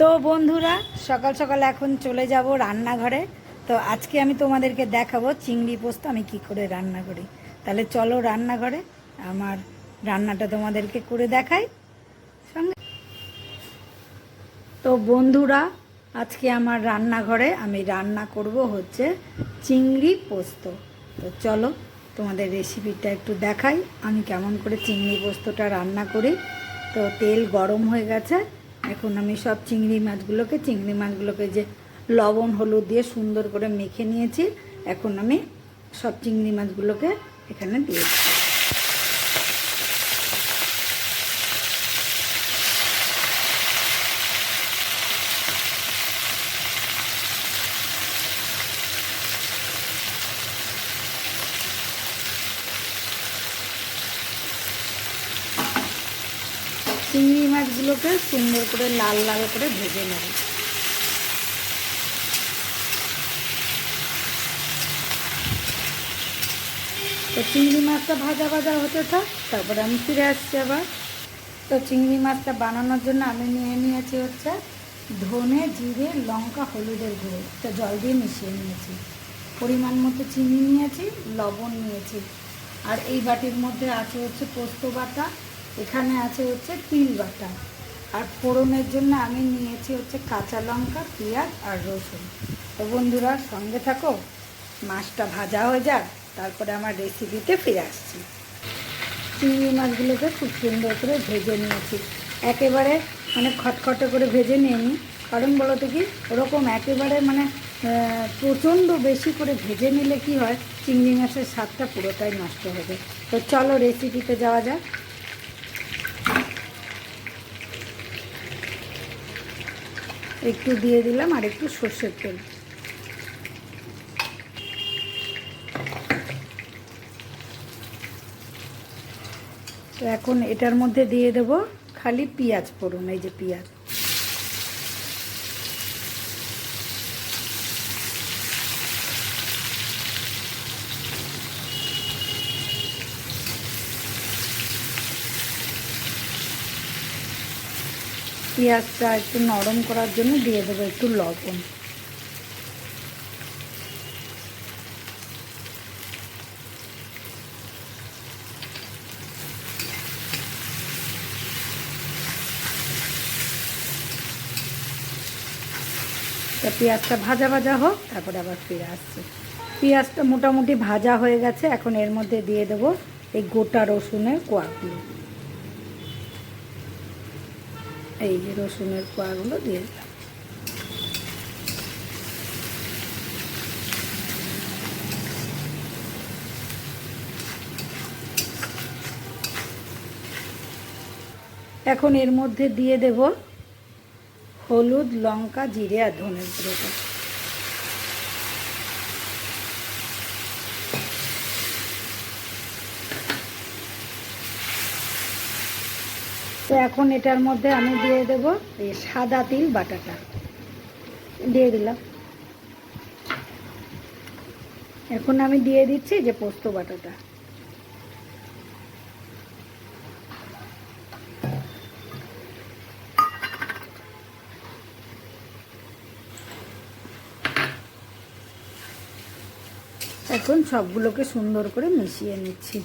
তো বন্ধুরা, সকাল সকাল এখন চলে যাব রান্নাঘরে। তো আজকে আমি তোমাদেরকে দেখাবো চিংড়ি পোস্ত আমি কি করে রান্না করি। তাহলে চলো রান্নাঘরে আমার রান্নাটা তোমাদেরকে করে দেখাই। সঙ্গে তো বন্ধুরা, আজকে আমার রান্নাঘরে আমি রান্না করব হচ্ছে চিংড়ি পোস্ত। তো চলো তোমাদের রেসিপিটা একটু দেখাই। আমি কেমন করে চিংড়ি পোস্তটা রান্না করি। তো তেল গরম হয়ে গেছে। এখন আমি সব চিংড়ি মাছগুলোকে চিংড়ি মাছগুলোকে যে লবণ, হলুদ দিয়ে সুন্দর করে মেখে নিয়েছি, এখন আমি সব চিংড়ি মাছগুলোকে এখানে দিয়ে চিংড়ি মাছগুলোকে সুন্দর করে লাল লাল করে ভেজে নেব। তো চিংড়ি মাছটা ভাজা ভাজা হতে থাক, তারপরে আমি ফিরে আসছি আবার। তো চিংড়ি মাছটা বানানোর জন্য আমি নিয়ে নিয়েছি হচ্ছে ধনে, জিরে, লঙ্কা, হলুদের গুঁড়ো। একটা জল দিয়ে মিশিয়ে নিয়েছি। পরিমাণ মতো চিনি নিয়েছি, লবণ নিয়েছি। আর এই বাটির মধ্যে আছে হচ্ছে পোস্ত বাটা এখানে আছে হচ্ছে তিল বাটা। আর ফোড়নের জন্য আমি নিয়েছি হচ্ছে কাঁচা লঙ্কা, পেঁয়াজ আর রসুন। তো বন্ধুরা, সঙ্গে থাকো, মাছটা ভাজা হয়ে যাক, তারপরে আমার রেসিপিতে ফিরে আসছি। চিংড়ি মাছগুলোকে খুব সুন্দর করে ভেজে নিয়েছি। একেবারে মানে খটখটে করে ভেজে নিইনি, কারণ বলতো কি, ওরকম একেবারে মানে প্রচণ্ড বেশি করে ভেজে নিলে কি হয়, চিংড়ি মাছের স্বাদটা পুরোটাই নষ্ট হবে তো চলো রেসিপিতে যাওয়া যাক। একটু দিয়ে দিলাম আর একটু সর্ষের তেল। তো এখন এটার মধ্যে দিয়ে দেব খালি পেঁয়াজ পড়ুন এই যে পেঁয়াজ। পেঁয়াজটা একটু নরম করার জন্য দিয়ে দেবো একটু লবণ। তা পেঁয়াজটা ভাজা ভাজা হোক, তারপরে আবার ফিরে আসছে। পেঁয়াজটা মোটামুটি ভাজা হয়ে গেছে, এখন এর মধ্যে দিয়ে দেবো এই গোটা রসুনের কোয়াগুলো। এই যে রসুনের কোয়াগুলো দিয়ে দিলাম। এখন এর মধ্যে দিয়ে দেব হলুদ, লঙ্কা, জিরে আর ধনের গুঁড়োটা তো এখন এটার মধ্যে আমি দিয়ে দেব এই সাদা তিল বাটাটা। দিয়ে দিলাম। এখন আমি দিয়ে দিচ্ছি যে পোস্ত বাটাটা। এখন সবগুলোকে সুন্দর করে মিশিয়ে নিচ্ছি।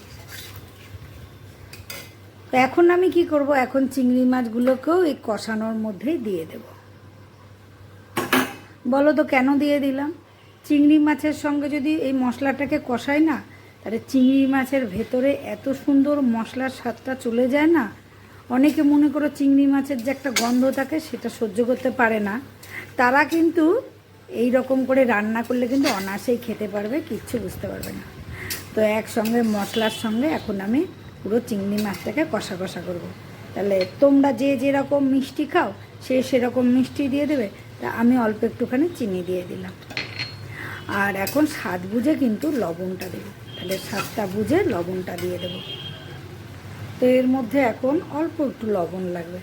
তো এখন আমি কি করব? এখন চিংড়ি মাছগুলোকেও এই কষানোর মধ্যেই দিয়ে দেব। বলো তো কেন দিয়ে দিলাম? চিংড়ি মাছের সঙ্গে যদি এই মশলাটাকে কষাই না, তাহলে চিংড়ি মাছের ভেতরে এত সুন্দর মশলার স্বাদটা চলে যায় না? অনেকে মনে করো চিংড়ি মাছের যে একটা গন্ধ থাকে, সেটা সহ্য করতে পারে না। তারা কিন্তু এই রকম করে রান্না করলে কিন্তু অনায়াসেই খেতে পারবে, কিচ্ছু বুঝতে পারবে না। তো একসঙ্গে মশলার সঙ্গে এখন আমি পুরো চিংড়ি মাছটাকে কষা কষা করব। তাহলে তোমরা যে যেরকম মিষ্টি খাও, সে সেরকম মিষ্টি দিয়ে দেবে। তা আমি অল্প একটুখানি চিনি দিয়ে দিলাম। আর এখন স্বাদ বুঝে কিন্তু লবণটা দেবো। তাহলে স্বাদটা বুঝে লবণটা দিয়ে দেবো। তো এর মধ্যে এখন অল্প একটু লবণ লাগবে।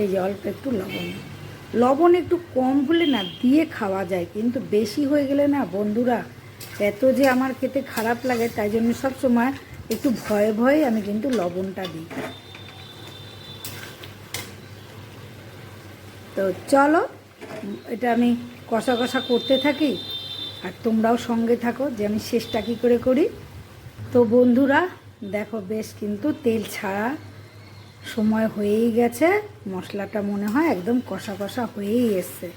এই যে অল্প একটু লবণ। লবণ একটু কম হলে না দিয়ে খাওয়া যায়, কিন্তু বেশি হয়ে গেলে না বন্ধুরা, এত যে আমার খেতে খারাপ লাগে, তাই জন্য সব সময় একটু ভয়ে ভয়ে আমি কিন্তু লবণটা দিই। তো চলো, এটা আমি কষা কষা করতে থাকি, আর তোমরাও সঙ্গে থাকো যে আমি শেষটা কী করে করি। তো বন্ধুরা, দেখো বেশ কিন্তু তেল ছাড়া সময় হয়েই গেছে, মশলাটা মনে হয় একদম কষা কষা হয়েই এসছে।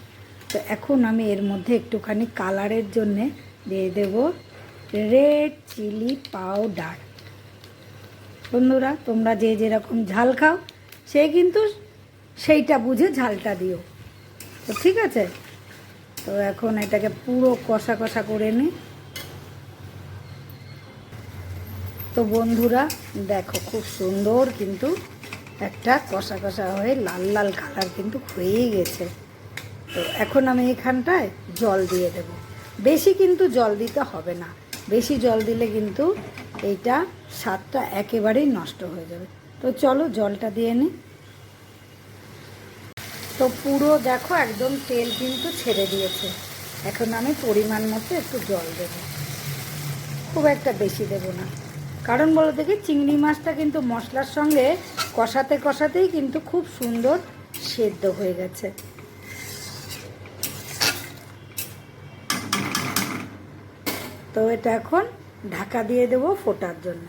তো এখন আমি এর মধ্যে একটুখানি কালারের জন্যে দিয়ে দেব রেড চিলি পাউডার বন্ধুরা, তোমরা যে যেরকম ঝাল খাও, সে কিন্তু সেইটা বুঝে ঝালটা দিও। তো ঠিক আছে? তো এখন এটাকে পুরো কষা কষা করে নি। তো বন্ধুরা, দেখো খুব সুন্দর কিন্তু একটা কষা কষা হয়ে লাল লাল কালার কিন্তু হয়েই গেছে। তো এখন আমি এখানটায় জল দিয়ে দেব। বেশি কিন্তু জল দিতে হবে না। বেশি জল দিলে কিন্তু এইটা স্বাদটা একেবারেই নষ্ট হয়ে যাবে। তো চলো জলটা দিয়ে নিই তো পুরো দেখো একদম তেল কিন্তু ছেড়ে দিয়েছে। এখন আমি পরিমাণ মতো একটু জল দেব। খুব একটা বেশি দেব না। কারণ বলো দেখি চিংড়ি মাছটা কিন্তু মশলার সঙ্গে কষাতে কষাতেই কিন্তু খুব সুন্দর সেদ্ধ হয়ে গেছে। তো এটা এখন ঢাকা দিয়ে দেবো ফোটার জন্য।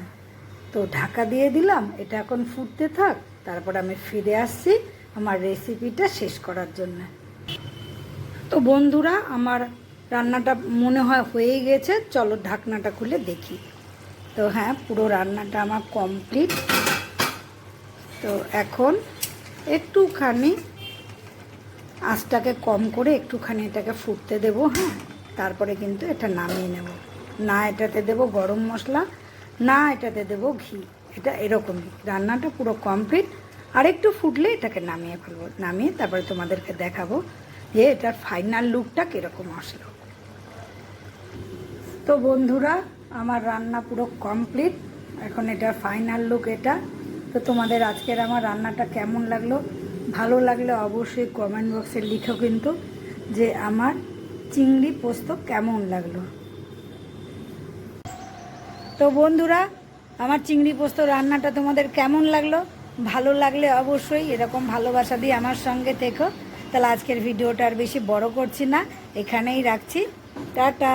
তো ঢাকা দিয়ে দিলাম, এটা এখন ফুটতে থাক, তারপর আমি ফিরে আসছি আমার রেসিপিটা শেষ করার জন্য। তো বন্ধুরা, আমার রান্নাটা মনে হয় হয়েই গেছে, চলো ঢাকনাটা খুলে দেখি। তো হ্যাঁ পুরো রান্নাটা আমার কমপ্লিট তো এখন একটুখানি আঁচটাকে কম করে একটুখানি এটাকে ফুটতে দেব হ্যাঁ তারপরে কিন্তু এটা নামিয়ে নেব। না এটাতে দেব গরম মশলা, না এটাতে দেব ঘি। এটা এরকমই। রান্নাটা পুরো কমপ্লিট আর একটু ফুটলে এটাকে নামিয়ে ফেলব। নামিয়ে তারপরে তোমাদেরকে দেখাবো যে এটার ফাইনাল লুকটা কীরকম আসলো। তো বন্ধুরা, আমার রান্না পুরো কমপ্লিট এখন এটার ফাইনাল লুক এটা। তো তোমাদের আজকের আমার রান্নাটা কেমন লাগল? ভালো লাগলে অবশ্যই কমেন্ট বক্সে লিখো কিন্তু যে আমার চিংড়ি পোস্ত কেমন লাগল। তো বন্ধুরা, আমার চিংড়ি পোস্ত রান্নাটা তোমাদের কেমন লাগল? ভালো লাগলে অবশ্যই এরকম ভালোবাসা দিয়ে আমার সঙ্গে থেকো। তাহলে আজকের ভিডিওটা আর বেশি বড় করছি না, এখানেই রাখছি। টাটা!